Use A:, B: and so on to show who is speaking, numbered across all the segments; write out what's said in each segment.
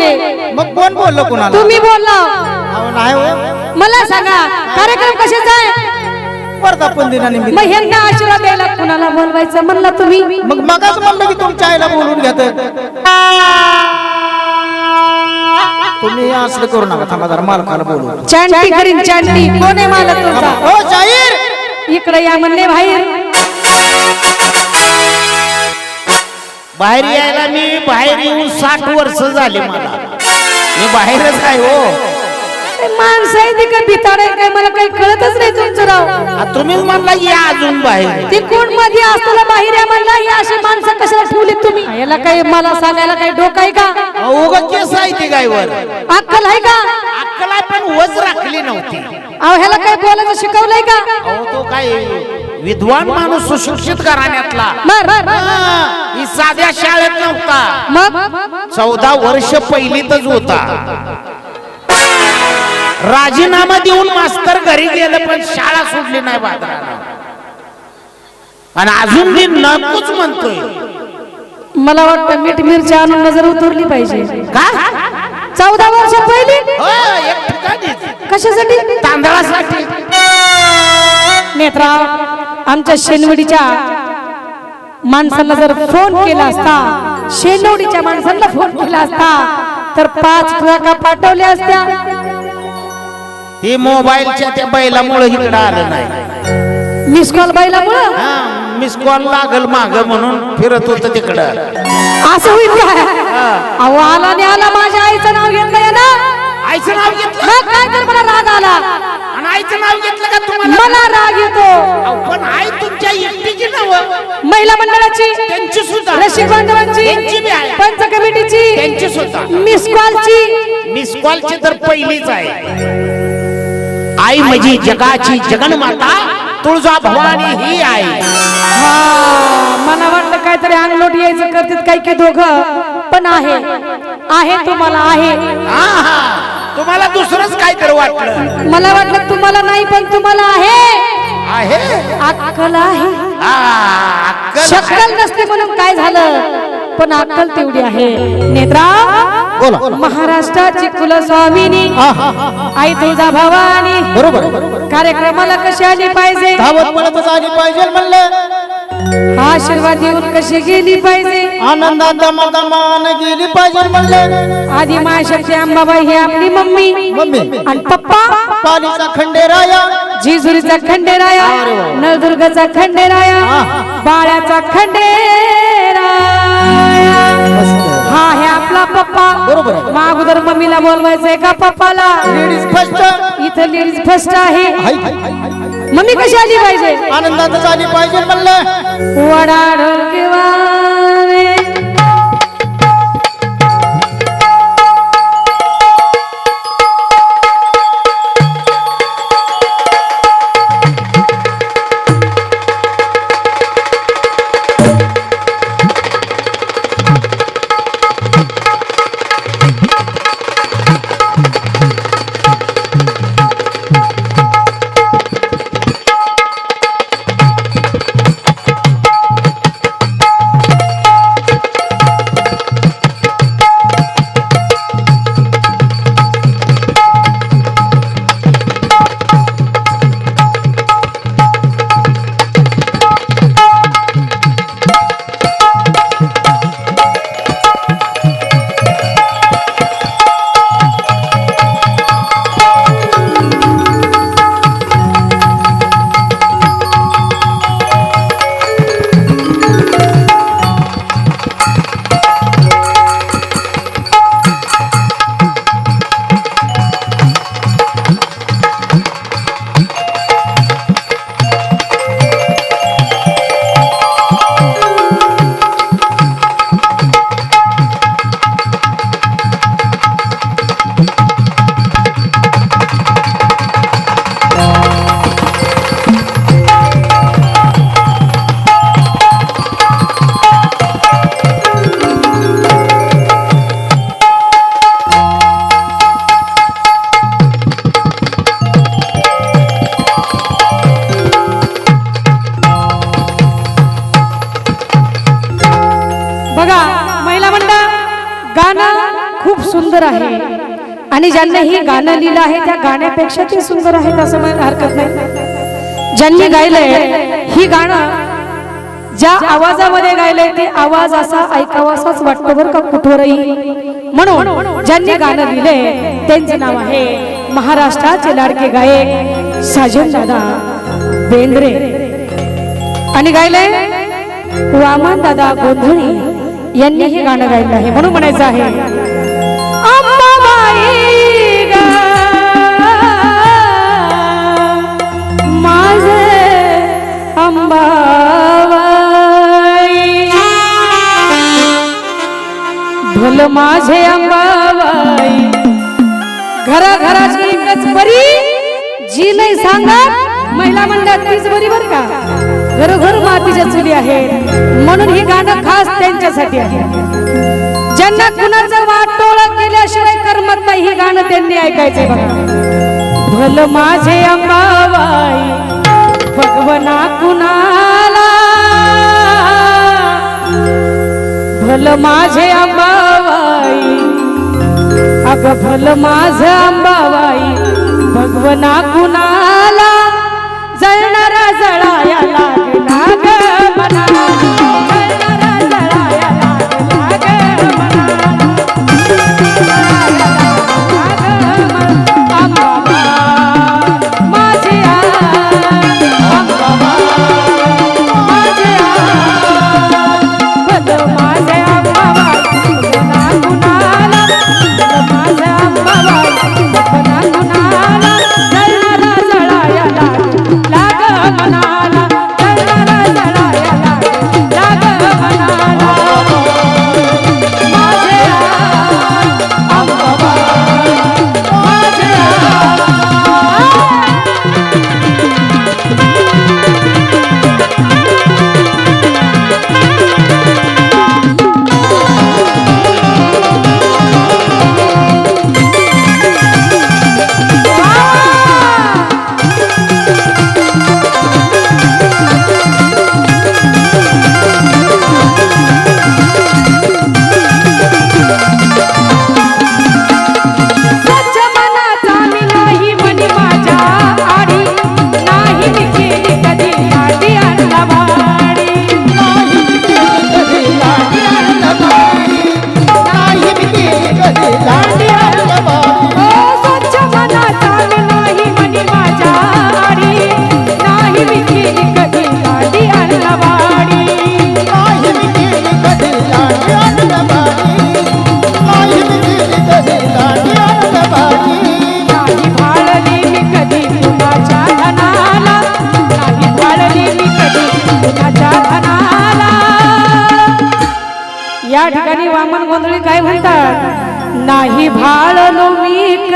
A: बोलले.
B: मग कोण बोललो कुणाला?
A: तुम्ही बोलला.
B: अहो, नाही हो.
A: मला सांगा कार्यक्रम कशाचा आहे?
B: वर्धापन दिनानिमित्त.
A: मग ह्यांना आशीर्वाद द्यायला कुणाला बोलवायचं म्हणला तुम्ही?
B: मग मगाच म्हणलं की तुमच्या आईला बोलून घेत तुम्ही असलं करू नका थांबा जरा मालकाला बोलू.
A: चांटी करीन चांटी कोण आहे मालक तुमचा?
B: हो जाहीर.
A: इकडे या म्हणले बाहेर.
C: बाहेर यायला मी बाहेर येऊन साठ वर्ष झाले मला. मी बाहेरच आहे हो.
A: माणसं आहे ती काय भिताड आहे काय? मला काही कळतच नाही तुमचं राव.
C: आ, तुम्हीच म्हणला या अजून बाहेर.
A: ते कोणमध्ये असताना बाहेर या म्हणला ही अशी माणसं कशाला ठेवली तुम्ही? याला काही मला सांगायला काही डोकं आहे का?
C: उगा केस आहे ती गायवर.
A: अक्कल आहे का?
C: अक्कला पण वज राखली नव्हती.
A: अहो ह्याला काही बोलायचं शिकवलंय का?
C: अहो तो काय विद्वान माणूस सुशिक्षित घराण्यातला.
A: मर
C: हा, साध्या शाळेत नव्हता.
A: मग
C: चौदा वर्ष पहिलीतच होता. राजीनामा देऊन मास्तर घरी गेलं पण शाळा सोडली नाही बाजाराला आणि अजून मी नकोच म्हणतोय.
A: मला वाटतं मीठ मिरची आणून नजर उतरली पाहिजे.
C: का?
A: चौदा वर्ष पहिली?
C: हो.
A: कशासाठी?
C: तांदळासाठी.
A: नेत्रा आमच्या शेनवडीच्या माणसाला जर फोन केला असता शेनवडीच्या माणसाला फोन केला असता तर पाच ट्रका पाठवल्या असत्या.
C: ही मोबाईलच्या त्या बैलामुळे इकडं आलं नाही.
A: मिस कॉल बाईलामुळं
C: हा मिस कॉल लागल माग म्हणून फिरत होत तिकडं.
A: असं होईल काय? अहो आला आणि आला माझ्या आईचं नाव घेतलंय ना
C: आईचं नाव घेतलं?
A: मग काय तर मला राग आला.
C: आईचं नाव घेतलं का तुम्हाला?
A: मला राग येतो.
C: अहो, पण आई तुमच्या एकटीची नाव.
A: महिला मंडळाची
C: त्यांची सुद्धा.
A: रसिक बांधवांची
C: त्यांची बी आहे.
A: पंच कमिटीची
C: त्यांची सुद्धा.
A: मिस कॉलची.
C: मिस कॉलची तर पहिलीच आहे. आई म्हणजे जगाची जगन्माता तुळजा भवानी ही आई.
A: हा, मला वाटलं काहीतरी अंगलोट यायचं करतात काही की दोघं. पण आहे. आहे तुम्हाला आहे.
C: हा हा. तुम्हाला दुसरंच काहीतरी वाटलं.
A: मला वाटलं तुम्हाला नाही पण तुम्हाला आहे.
C: आहे?
A: अक्कल आहे.
C: अक्कल
A: शक्कल नसते म्हणून काय झालं? पण अक्कल तेवढी आहे. नेत्रा
B: बोला.
A: महाराष्ट्राची कुलस्वामिनी. आई तुळजा भवानी.
B: बरोबर.
A: कार्यक्रमाला कशी आली पाहिजे?
B: धावत पळतच आली पाहिजे म्हणलं.
A: आशीर्वाद येऊन कशी गेली पाहिजे?
B: आनंदात दमादमान गेली पाहिजे म्हणलं.
A: आधी मायशक्ती अंबाबाई ही आपली मम्मी.
B: मम्मी.
A: आणि पप्पा.
B: पालीचा खंडेराया.
A: जिजुरीचा खंडेराया. नळदुर्गचा खंडेराया. बाळ्याचा खंडेराया. हा हे आपला पप्पा.
B: बरोबर आहे.
A: मग अगोदर मम्मीला बोलवायचंय का पप्पाला?
B: लेडीज फर्स्ट
A: इथं लेडीज फर्स्ट आहे. मम्मी कशी आली पाहिजे?
B: आनंदातच आली पाहिजे म्हणलं.
A: वडा ढोलकीवारे. गाणं लिहिलं आहे त्या गाण्यापेक्षा ते सुंदर आहेत असं मला हरकत नाही. ज्यांनी गायलंय ही गाणं ज्या आवाजामध्ये गायलंय ते आवाज असा ऐकावासाच वाटतो बरं का कुठवरही. म्हणून ज्यांनी गाणं लिहिलंय त्यांचं नाव आहे महाराष्ट्राचे लाडके गायक साजन दादा बेंद्रे. आणि गायलंय वामन दादा गोंधळी यांनी हे गाणं गायलं आहे. म्हणून म्हणायचं आहे माझे अंबाबाई. घरा घराची एकच बरी जी नाही सांगत महिला मंडळात तीच बरी बर का? घरोघर मातीच्या चुली आहे म्हणून हे गाणं खास त्यांच्यासाठी आहे. ज्यांना कुणाचं वाटोळ केल्याशिवाय करमत नाही हे गाणं त्यांनी ऐकायचंय बघा. भल माझे अंबाबाई भगवना कुणाला? भल माझे अंबाबाई अग भल माझ अंबाबाई. भगवना कुणाला bye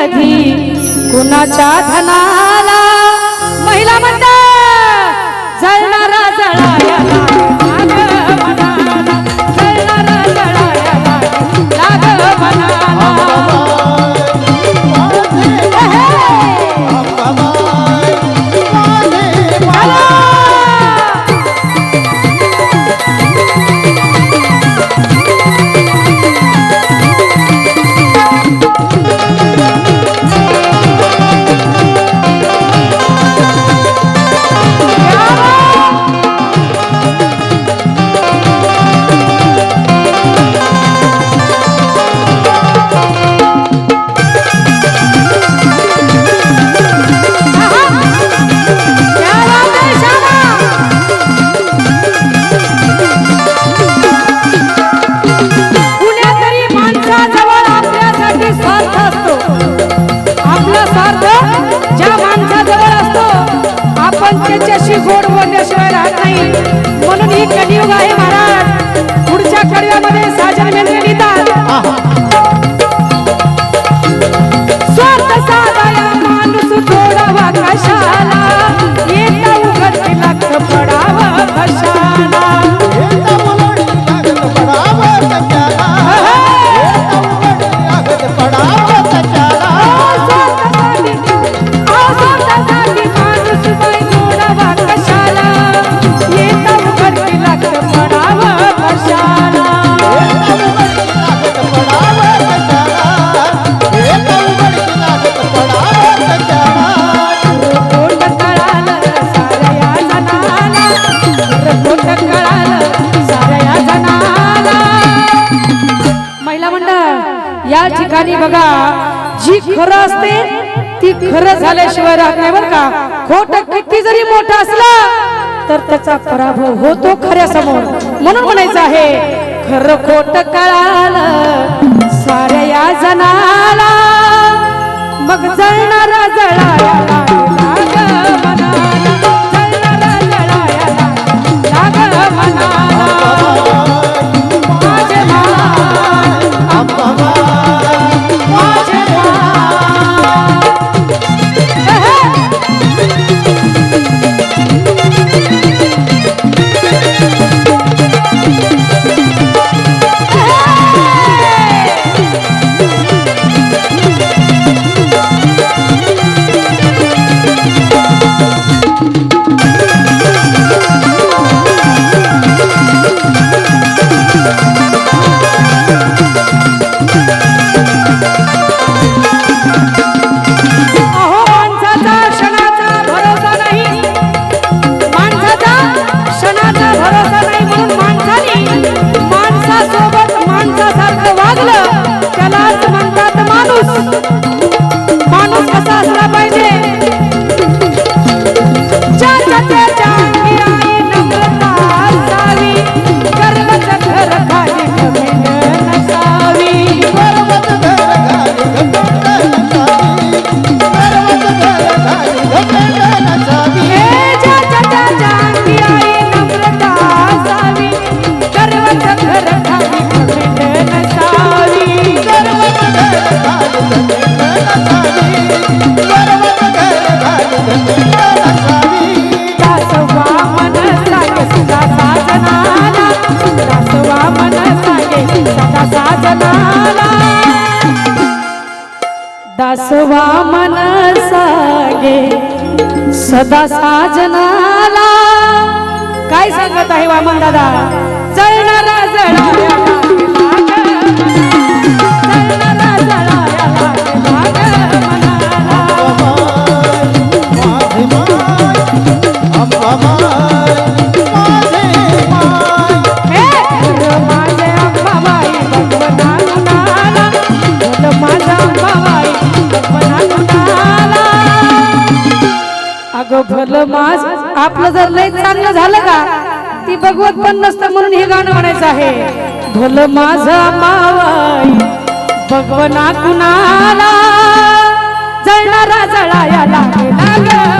A: कधी? कुणाच्या धनाला নিয়োগ महिला मंडळ या ठिकाणी बघा जी खरं असते ती खरं झाल्याशिवाय राहणार बर का. खोट किती जरी मोठा असला तर त्याचा पराभव होतो खऱ्या समोर. म्हणून म्हणायचं आहे खरं खोट कळालं साऱ्या या जणाला मग जळणारा जळाला. दासवा मन सागे सदा साजनाला. काय सांगत आहे वामन दादा? जळणारा जळणाऱ्या आपलं जर लय चांगलं झालं का ती भगवत पण नसतं म्हणून हे गाणं म्हणायचं आहे. भलं माझं मावाई भगवना कुणाला? जळणारा जळाया लागला